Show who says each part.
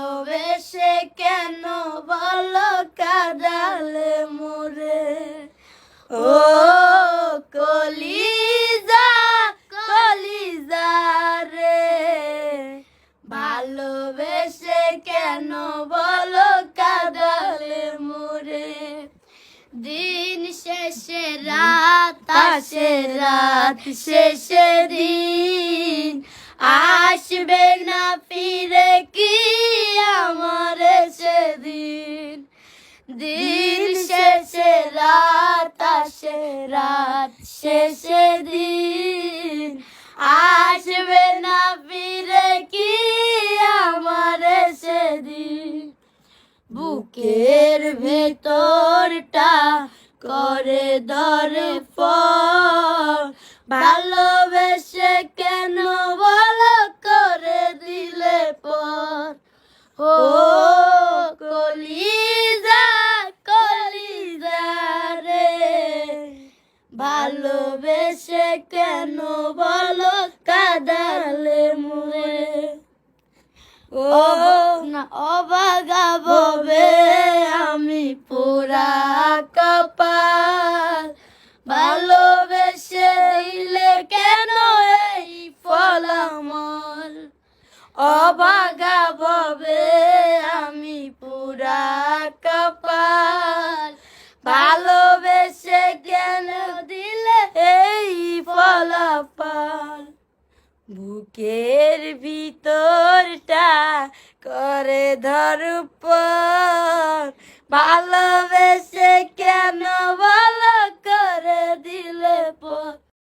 Speaker 1: ভালোবেসে কেন বলো কাদালে মোরে? ও কলিজা কলিজা রে। ভালোবেসে কেন বলো কাদালে মোরে? দিন শেষে রাত আসে, রাত শেষে দিন। আসবে না দিন শেষে, রাত আসে, রাত শেষে দিন। আসবে না ফিরে কি আমার সেদিন? বুকের ভেতরটা করে ধরে ফল ভালোবেসে ভালোবেসে কেন বলো কাদালে মুরে ও না, অবাগা ববে আমি পুরা কপাল। ভালোবেসে দিলে কেন এই ফলামল? অবাগা ববে আমি পুরা ফলাফল বুকের ভিতরটা করে ধরুপ ভালোবেসে কেন বা